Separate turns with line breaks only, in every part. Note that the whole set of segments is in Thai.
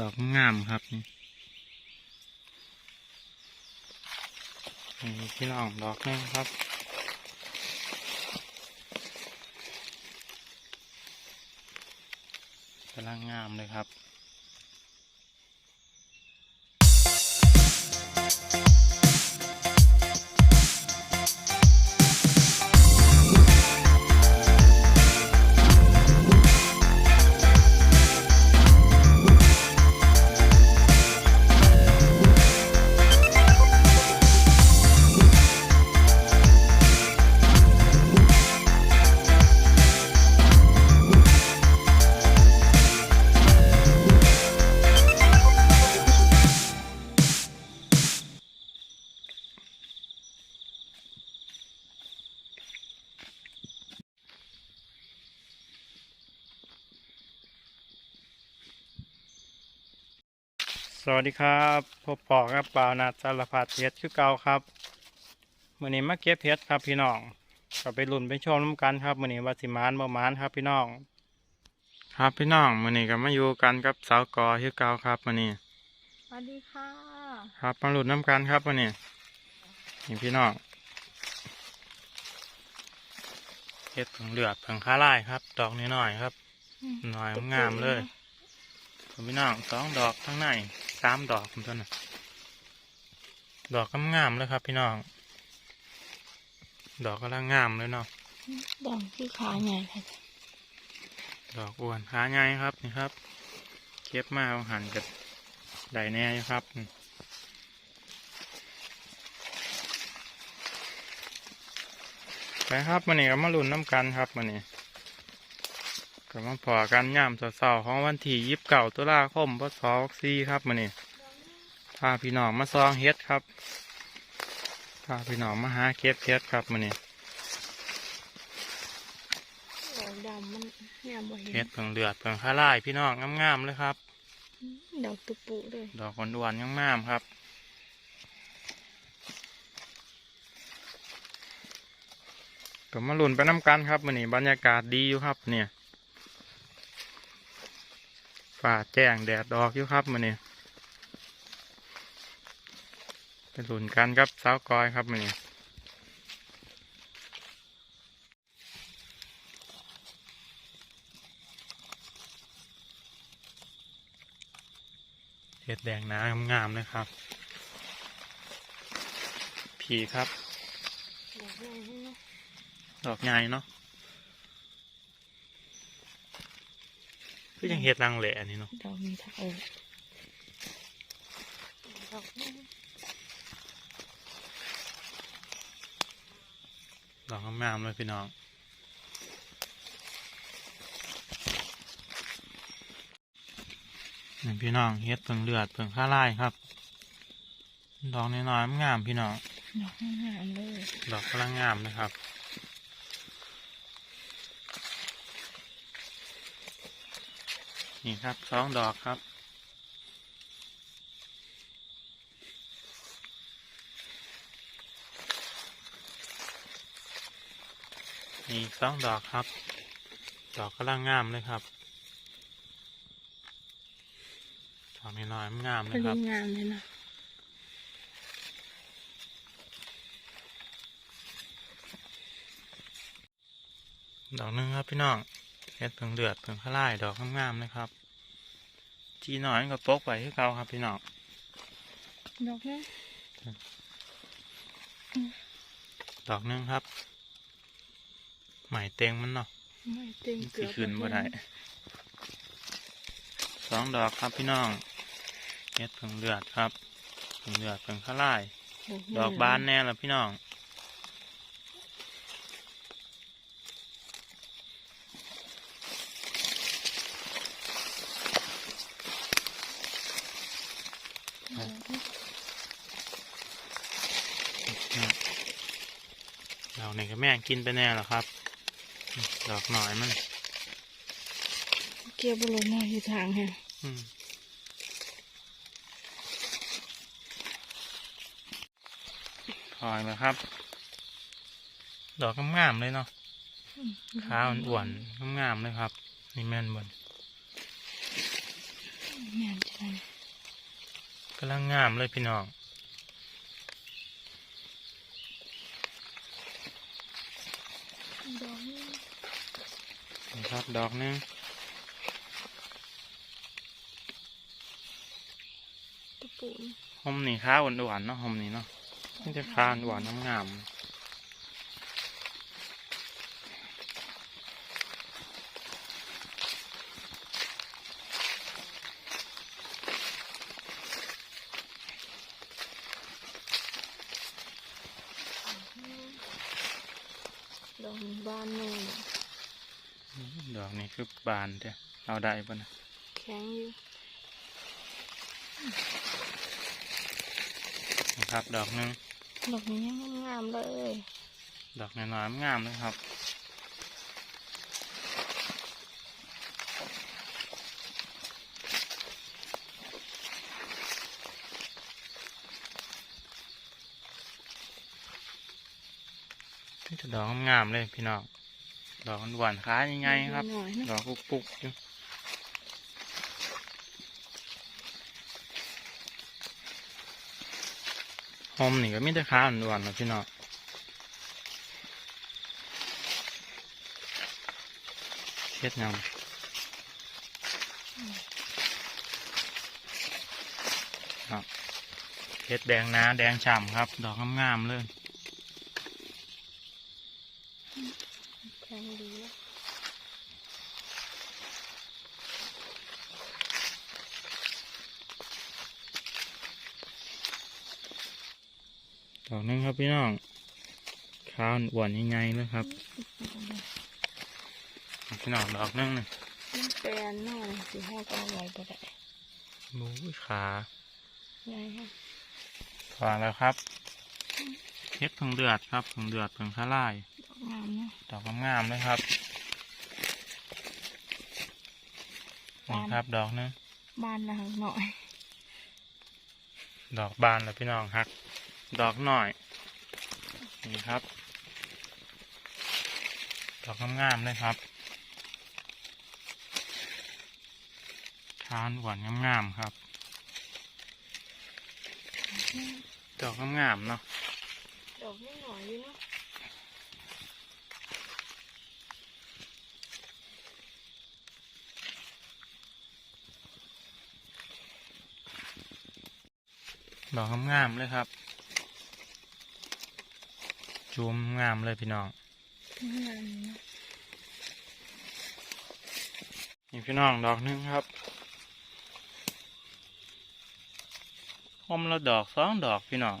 ดอกงามครับนี่พี่น้องดอกนึงครับกำลังงามเลยครับ วัสดีครับพบปอครับบ่าวนาสารพัดเพชรคือเก่าครับมื่อนี้มาเก็บเพชรครับพี่น้องก็ไปลุ่นไปชมน้ำกันครับมื่อนี้ว่าสิมานบ่มานครับพี่น้อง ครับพี่น้องมื่อนี้ก็มาอยู่กันกับสาวกอคือเก่าครับมื่อนี้
สวัสดีค่ะ
ครับมาลุ่นน้ำกันครับมื่อนี้นี่พี่น้องเพชรผงเหลือดผงค้าลายครับ ดอกน้อยๆครับหน่อยงามเลยผมพี่น้องสองดอกข้างใน สามดอกผมต้นน่ะดอกกำงามเลยครับ พี่น้อง ดอกกำลังงามเลยเนาะ
ดอกที่ขาใหญ่ค่ะ
ดอกอ้วนขาใหญ่ครับนี่ครับ เก็บมาเอาหันกับไดแน่อยู่ครับนี่ไปครับมันนี้ก็มาลุ้นน้ำกันครับมันนี้ก็มาพอกันย่ามเสาร์ๆของวันที่ยิบเก่าตุลาคมพศสี่ครับมันนี้ พาพี่น้องมาซองเฮ็ดครับพาพี่น้องมาหาเก็บเฮ็ดครับมันนี้
ดอกดำมันงามบ่เห็
เฮ็
น
ดเพิ่งเดือดเพิ่งข้าลายพี่น้องงามๆเลยครับ
ดอกตุปุเลย
ดอกอ่อนๆงามๆครับก็มาลุ่นไปน้ำกันครับมันนี้บรรยากาศดีอยู่ครับ เนี่ยฝ่าแจ้งแดดดอกอยู่ครับมันนี้ ไปลุ่นกันครับสาวกอยครับมันเห็ดแดงหนางามๆเลยครับ ผีครับ
ดอกใหญ่เนาะ
ดอกใหญ่อยังเห็ดรังแหล่นี่เนาะ
ดอกมีท่าดอก
ดอกงามๆเลยพี่น้องนี่พี่น้องเฮ็ดเพิ่งเลือดเพิ่งข้าไล่ครับ ดอกน้อยๆงามพี่น้อง
ดอกงามเลย
ดอกกำลังงามนะครับนี่ครับสองดอกครับ นี่สองดอกครับ ดอกกำลังงามเลยครับดอกน้อยๆงามเล
เป็
ย
น
ครับ
งามเลยนะ
ดอกหนึงครับพี่น้องเฮ็ดเพิ่งเดือดเพิ่งข้าไล่ดอกงามๆเลยครับ จีหน่อยก็ปกไปที่เก่าครับพี่น้อง
ดอกนี้
ดอกหนึงครับไหมเต็งมันเนาะ
ไม่เต็มเกลื
สิ
อ
ขึ้นบ่ได้สองดอกครับพี่น้องเฮ็ดเพิ่งเดือดครับเพิ่งเดือดเพิ่งข้าไล่ดอกบานแน่ละพี่น้องดอกนี้ก็แม่งกินไปแน่แล้วครับ ดอกหน่อยมัน
เกี่ยวบอลมาอยู่ทางฮะ
อืมถอยมาครับ ดอกงามๆเลยเนาะขาอ่อนๆงามๆเลยครับ นี่แม่นบน
งามจ้ะนั่น
กำลังงามเลยพี่น้อง
ดอกนี้
นี่ ครับ ดอกหนึง
ตะปูน
หอมนี่ข้าวหวานๆเนาะหอมนี่เนาะนี่จะข้าวหวานน้ำงาม
ดอกนี้บานหนึ่ง
ดอกนี้คือบานเด้อเอาได้ปะนะ
แข็งอยู่
นี่ครับดอกหนึง
ดอกนี้ยังงามๆเลย
ดอกน้อยๆงามเลยครับนี่จะดอกงามๆเลยพี่น้อง ดอกหวานค้ายังไงครับ
หน่อยนะ
ดอกปุกปุกๆอยู่หอมนี่ก็มีแต่ค้าหวานๆนะพี่น้องเฮ็ดยำครับเฮ็ดแดงนาแดงฉ่ำครับ ดอกงามๆเลย
แข็งดีนะ
ดอกหนึงครับพี่น้องข้าวหวานยังไงเลยครับพี่น้องดอกหนึงนี่
มันแปลนหน่อยสิห้าก็เอาไว้ก็ได้
บูขา
ไงฮะ
พอแล้วครับเฮ็ดผึ่งเดือดครับผึ่งเดือดผึ่งข้าล่าย
ดอก งามนะ
ดอกงามๆเลยครับนี่ครับดอกหนึง
บานละหน่อย
ดอกบานแล้วพี่น้องฮัก ดอกหน่อย นี่ครับ ดอกงามๆเลยครับทานหวานงามๆครับ ดอกงามๆเนาะ
ดอกไม่หน่อยอยู่เนาะ
ดอกงามๆเลยครับจูมงามเลยพี่น้อง
งามอยู่เนาะ
นี่พี่น้องดอกหนึงครับหอมละดอกสองดอกพี่น้อง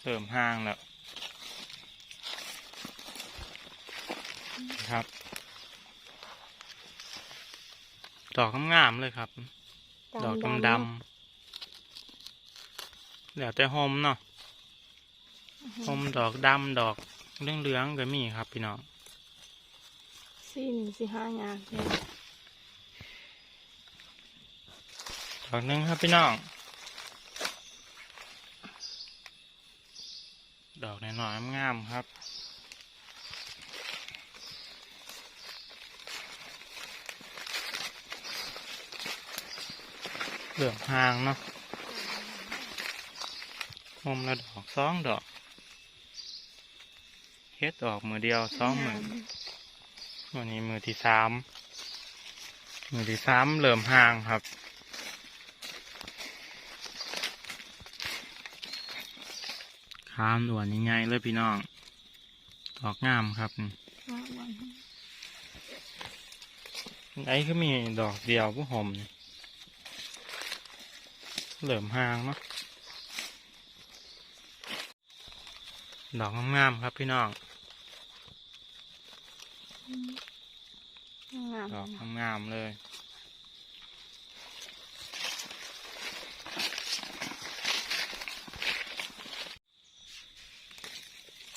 เสริมห้างแล้วครับ ดอกงามๆเลยครับ ดอกดำๆ แล้วแต่หอมเนาะหอมดอกดำดอกเหลืองๆก็มีครับพี่น้อง
สิ้นสิห้างามเลย
ดอกหนึงครับพี่น้อง ดอกน้อยๆงามๆครับเหลืองหางเนาะ มุมละดอกสองดอกเฮ็ดดอกมือเดียวสองมือวันนี้มือที่สามมือที่สามเริ่มห่างครับข้ามด่วนง่ายๆเลยพี่น้องดอกงามครับนี่
งามหวาน
ไอ้ก็มีดอกเดียวผู้ห่มเหลิมหางเนาะ ดอกงามๆครับพี่น้อง
งาม
ดอกงามๆเลย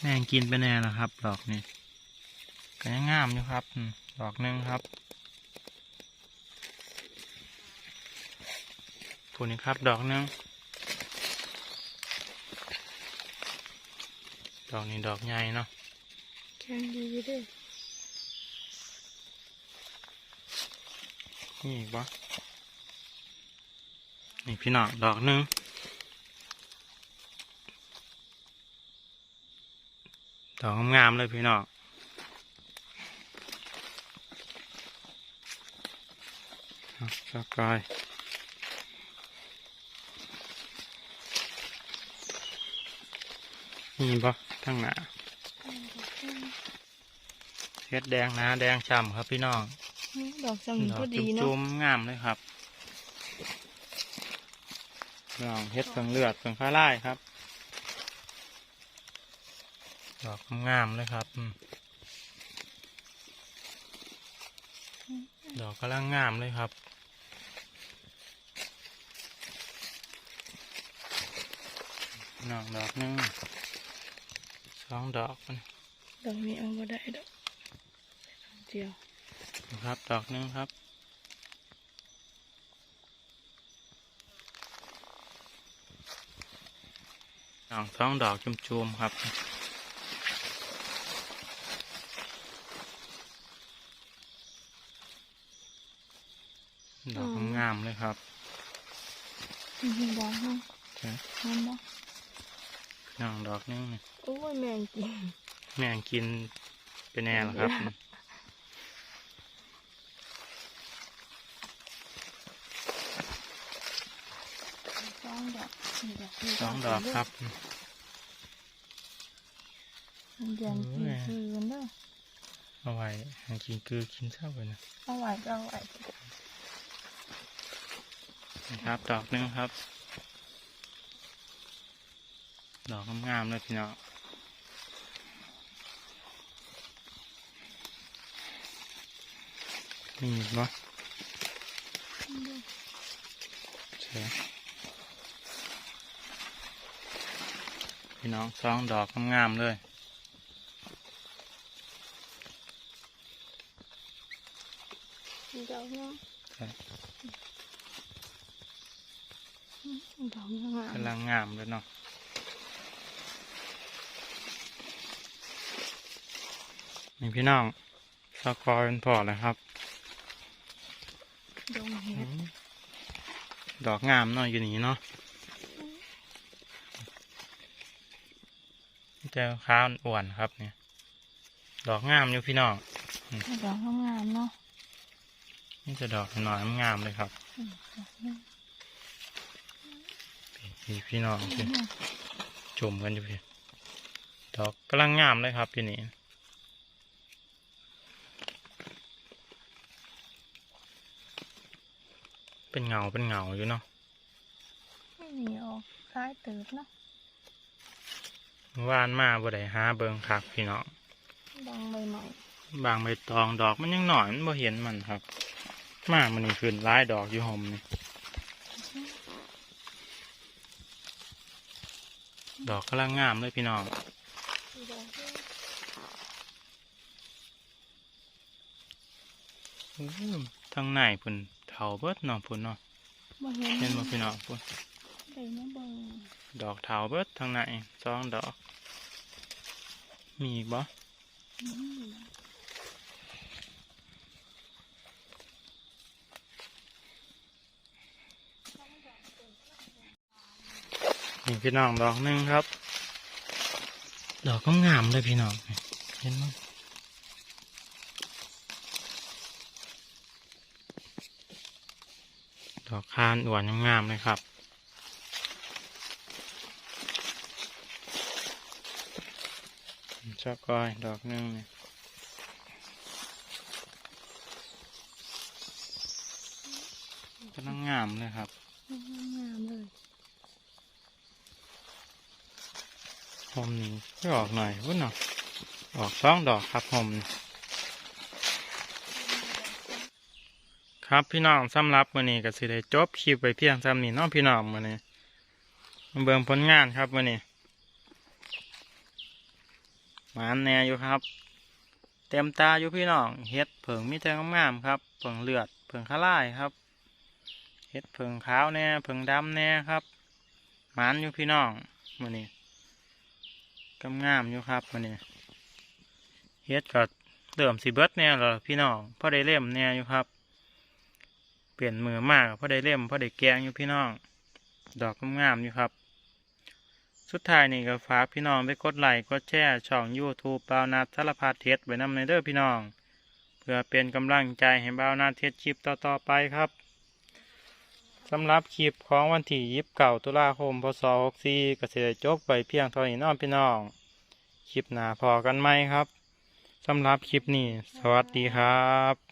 แม่งกินไปแน่แล้วครับ ดอกนี้ก็ยังงามอยู่ครับอืมดอกหนึ่งครับผุนี้ครับ ดอกหนึ่ง ดอกนี้ดอกใหญ่เนาะ
แข็งดีอยู่เด้วย
นี่อีกปะนี่พี่น้องดอกหนึงดอกงามๆเลยพี่น้องเอาสักกอยนี่บ่ ทั้งหน้าเฮ็ดแดงหนะแดงช่ำครับพี่น้อง
ดอกจำ
ดอ
ก็
ก
ดีเนาะ
จุ่มๆงามเลยครับลองเฮ็ดเพิ่งเลือดเพิ่งข้าไล่ครับ ดอกงามเลยครับอืมดอกกำลังงามเลยครับน้องดอกหนึงส องดอกมัน
ดอกนี้เอาบ่ได้ดอกเดียว
ครับดอกหนึงครับดอกสองดอกจุ่มๆครับดอกงามๆเลยครับ
มีดอกเนาะ
ใช่
นั่นเนาะ
น้องดอกหนึงนี่
โอ้ยแมงกิน
แม่งกินเป็นแน่แล้วครับ
สองดอกนี่ดอกนี่
สองดอกครับ
มันเดือนกินคืนเด้อ
เอาไว้ให้กินคือกินเช้าไปนะ
เอาไว้ก็เอาไว้
นะครับ ดอกหนึงครับ ดอกงามๆเลยพี่น้อง มีอีกบ่ใช่พี่น้องสองดอกงามๆเลย
ดอกเนาะดอกงาม
กำลังงามเลยเนาะนี่พี่น้องสกอร์เป็นพอเลยครับ
ดงเห็ด
ดอกงามเนาะอยู่นี่เนาะเจ้าข้าวอ้วนครับเนี่ย ดอกงามอยู่พี่น้อง
ดอกงามเนาะ
นี่จะดอกหน่อยๆงามเลยครับพี่พี่น้องพี่จุ่มกันอยู่พี่ดอกกำลังงามเลยครับอยู่นี่ เป็นเงาเป็นเงาอยู่เนาะ
ไม่มีออกคล้ายเติบเนาะ
ว่านมาบ่ได้หาเบิงคักพี่น้อง
ดังใหม่
บางใบตองดอกมันยังหน่อยมันบ่เห็นมันครับ มามันนี่ขึ้นร้ายดอกอยู่หอมนี่ดอกกำลังงามเลยพี่น้อง
ๆดอกเนาะ
อู้ทางในพุ่น เถาเบิดเนาะพุ่นเนาะ
บ่เห็น
เห็นบ่พี่น้องพุ่น
ได้มาเบิ่ง
ดอกเถาเบิดทางในสองดอก มีอีกบ่
อืม
นี่พี่น้องดอกหนึงครับ ดอกก็งามเลยพี่น้อง เห็นมั้ย ดอกคานอ้วนงามๆเลยครับ ชอบก้อยดอกหนึงเนี่ยกำลังงามเลยครับ
งามเลย
หอมนี่ก็ออกหน่อยพุ่นเนาะออกสองดอกครับหอมนี่ ครับพี่น้องสำหรับมื้อนี้ก็สิได้จบคลิปไปเพียงซ้ำนี้น้องพี่น้องมื้อนี้มาเบิ่งผลงานครับมื้อนี้หมานแน่อยู่ครับ เต็มตาอยู่พี่น้องเฮ็ดเผิงมีแต่งามๆครับเผิงเลือดเผิงข้าล่ายครับเฮ็ดเผิงขาวแน่เผิงดำแน่ครับหมานอยู่พี่น้องมื้อนี้กำงามอยู่ครับมันนี่เฮ็ดก็เริ่มสิเบิดแน่แล้วพี่น้องพอได้เล่มแน่อยู่ครับ ลี่ยนมือมากเพอได้เล่มเพอได้แกงอยู่พี่น้อง ดอกงามๆอยู่ครับ สุดท้ายนี่ก็ฝากพี่น้องไปกดไลค์กดแชร์ช่อง YouTube บ่าวนาสารพัดเทศไว้นำในเด้อพี่น้อง เพื่อเป็นกำลังใจให้บ่าวนาเทศคลิปต่อๆไปครับสำหรับคลิปของวันที่ยิบเก่าตุลาคมพศ64ก็จะได้จบไปเพียงเท่านี้น้องพี่น้อง คลิปหน้าพอกันไหมครับสำหรับคลิปนี้ สวัสดีครับ